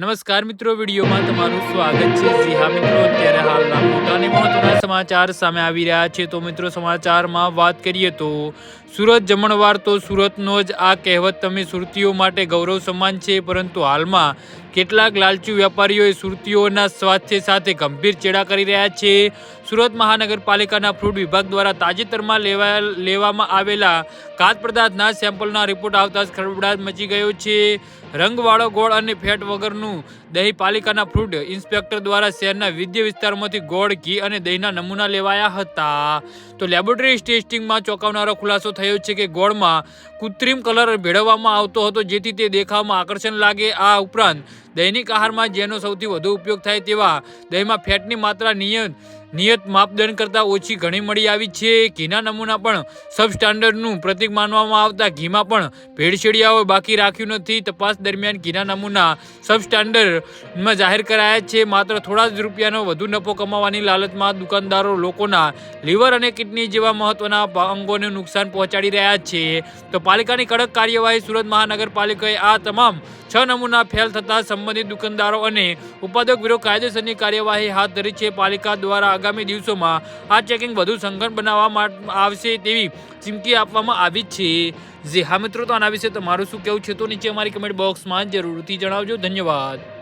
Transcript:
નમસ્કાર મિત્રો, વિડીયોમાં તમારું સ્વાગત છે. જી હા મિત્રો, અત્યારે હાલના મોટા અને મહત્વના સમાચાર સામે આવી રહ્યા છે. તો મિત્રો, સમાચારમાં વાત કરીએ તો સુરત જમણવાર તો સુરતનો જ આ કહેવત, તમે સુરતીઓ માટે ગૌરવ સમાન છે. પરંતુ હાલમાં કેટલાક લાલચુ વેપારીઓએ સુરતીઓના સ્વાસ્થ્ય સાથે ગંભીર ચેડા કરી રહ્યા છે. સુરત મહાનગરપાલિકાના ફ્રૂટ વિભાગ દ્વારા તાજેતરમાં લેવા લેવામાં આવેલા ખાદ્ય પદાર્થના સેમ્પલના રિપોર્ટ આવતા જ ખળભળાટ મચી ગયો છે. રંગવાળો ગોળ અને ફેટ વગરનું દહીં પાલિકાના ફ્રૂટ ઇન્સ્પેક્ટર દ્વારા શહેરના વિદ્ય વિસ્તારમાંથી ગોળ, ઘી અને દહીંના નમૂના લેવાયા હતા. તો લેબોરેટરી ટેસ્ટિંગમાં ચોંકાવનારો ખુલાસો થયો છે કે ગોળમાં કૃત્રિમ કલર ભેળવવામાં આવતો હતો, જેથી તે દેખાવમાં આકર્ષણ લાગે. આ ઉપરાંત દૈનિક આહારમાં જેનો સૌથી વધુ ઉપયોગ થાય તેવા દહીંમાં ફેટની માત્રા નિયત નિયત માપદંડ કરતાં ઓછી ઘણી મળી આવી છે. ઘીના નમૂના પણ સબસ્ટાન્ડર્ડનું પ્રતીક માનવામાં આવતા ઘીમાં પણ ભેળસેળિયાઓ બાકી રાખ્યું નથી. તપાસ દરમિયાન ઘીના નમૂના સબસ્ટાન્ડર્ડમાં જાહેર કરાયા છે. માત્ર થોડા જ રૂપિયાનો વધુ નફો કમાવાની લાલચમાં દુકાનદારો લોકોના લીવર અને કિડની જેવા મહત્વના અંગોને નુકસાન પહોંચાડી રહ્યા છે. તો પાલિકાની કડક કાર્યવાહી સુરત મહાનગરપાલિકાએ આ તમામ છ નમૂના ફેલ થતા સંબંધિત દુકાનદારો અને ઉત્પાદક વિરોધ કાયદેસરની કાર્યવાહી હાથ ધરી છે. પાલિકા દ્વારા આગામી દિવસોમાં આ ચેકિંગ વધુ સંગઠન બનાવવા માટે આવશે તેવી ચીમકી આપવામાં આવી છે. જે હા મિત્રો, તો આના વિશે તમારું શું કહેવું છે? તો નીચે અમારી કમેન્ટ બોક્સમાં જરૂરથી જણાવજો. ધન્યવાદ.